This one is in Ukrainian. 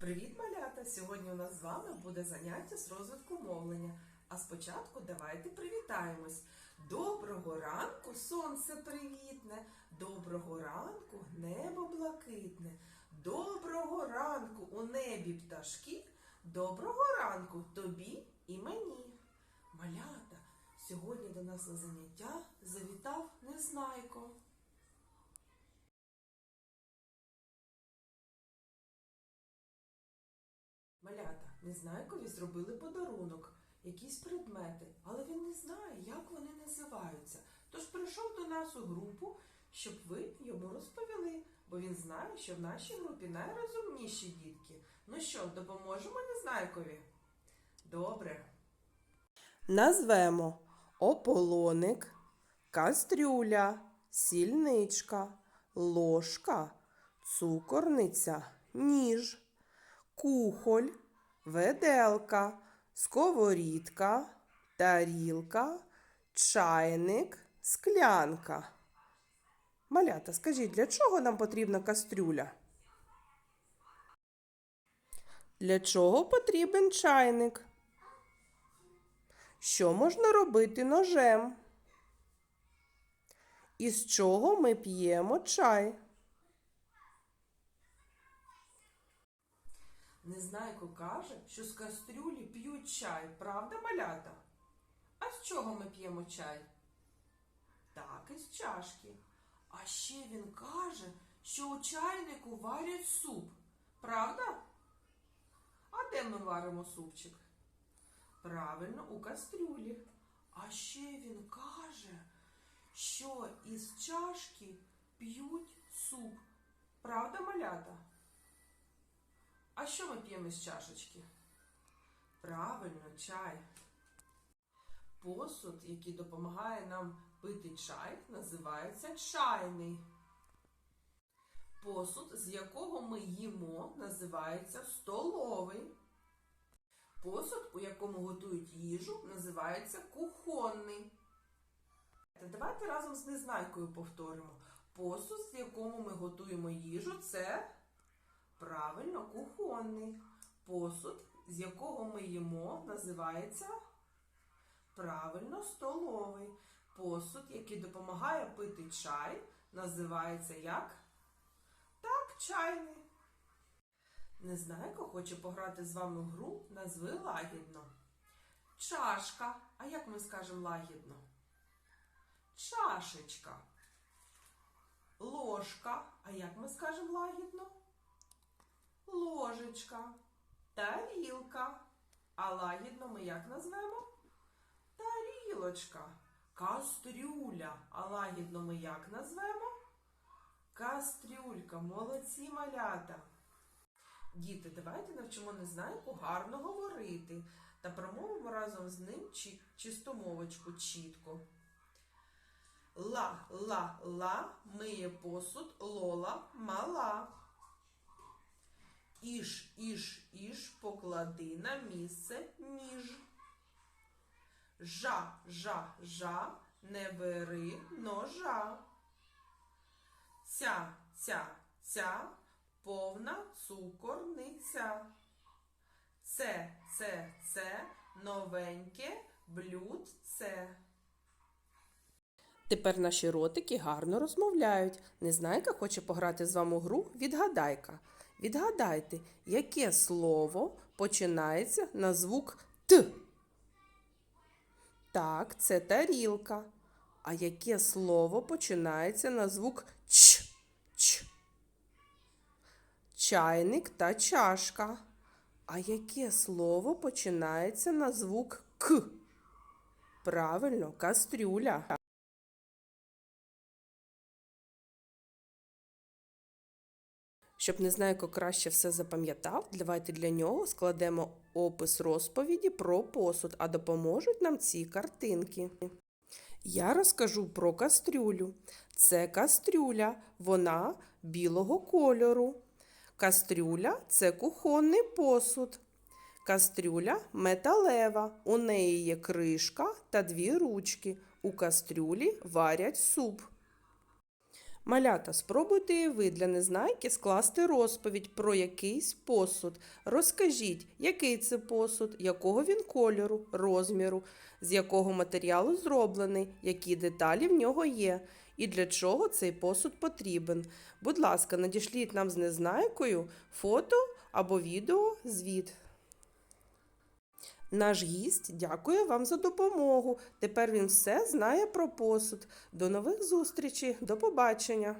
Привіт, малята! Сьогодні у нас з вами буде заняття з розвитку мовлення. А спочатку давайте привітаємось. Доброго ранку, сонце привітне, доброго ранку, небо блакитне, доброго ранку у небі пташки, доброго ранку тобі і мені. Малята, сьогодні до нас на заняття завітав Незнайко. Малята, Незнайкові зробили подарунок, якісь предмети, але він не знає, як вони називаються. Тож прийшов до нас у групу, щоб ви йому розповіли, бо він знає, що в нашій групі найрозумніші дітки. Ну що, допоможемо Незнайкові? Добре. Назвемо ополоник, кастрюля, сільничка, ложка, цукорниця, ніж кухоль, веделка, сковорідка, тарілка, чайник, склянка. Малята, скажіть, для чого нам потрібна кастрюля? Для чого потрібен чайник? Що можна робити ножем? Із чого ми п'ємо чай? Незнайко каже, що з кастрюлі п'ють чай, правда, малята? А з чого ми п'ємо чай? Так, із чашки. А ще він каже, що у чайнику варять суп. Правда? А де ми варимо супчик? Правильно, у кастрюлі. А ще він каже, що із чашки п'ють суп. Правда, малята? А що ми п'ємо з чашечки? Правильно, чай. Посуд, який допомагає нам пити чай, називається чайний. Посуд, з якого ми їмо, називається столовий. Посуд, у якому готують їжу, називається кухонний. Давайте разом з незнайкою повторимо. Посуд, з якому ми готуємо їжу, це Правильно, кухонний. Посуд, з якого ми їмо, називається правильно столовий. Посуд, який допомагає пити чай, називається як? Так, чайний. Незнайко хоче пограти з вами в гру назви лагідно. Чашка. А як ми скажемо лагідно? Чашечка. Ложка. А як ми скажемо лагідно? Ложечка, тарілка. А лагідно ми як назвемо? Тарілочка, кастрюля. А лагідно ми як назвемо? Кастрюлька, молодці малята. Діти, давайте навчимо незнайку гарно говорити та промовимо разом з ним чи- чистомовочку чітко. Ла, ла, ла, миє посуд, лола, мала. Іш, іш, іш, поклади на місце ніж. Жа, жа, жа, не бери ножа. Ця, ця, ця, повна цукорниця. Це, це, це, новеньке блюдце. Тепер наші ротики гарно розмовляють. Незнайка хоче пограти з вами у гру Відгадайка. Відгадайте, яке слово починається на звук Т. Так, це тарілка. А яке слово починається на звук Ч? Ч. Чайник та чашка. А яке слово починається на звук К? Правильно, кастрюля. Щоб Незнайко краще все запам'ятав, давайте для нього складемо опис розповіді про посуд, а допоможуть нам ці картинки. Я розкажу про кастрюлю. Це кастрюля, вона білого кольору. Кастрюля це кухонний посуд. Кастрюля металева. У неї є кришка та дві ручки. У кастрюлі варять суп. Малята, спробуйте і ви для незнайки скласти розповідь про якийсь посуд. Розкажіть, який це посуд, якого він кольору, розміру, з якого матеріалу зроблений, які деталі в нього є, і для чого цей посуд потрібен. Будь ласка, надішліть нам з незнайкою фото або відео звіт. Наш гість дякує вам за допомогу. Тепер він все знає про посуд. До нових зустрічей, до побачення!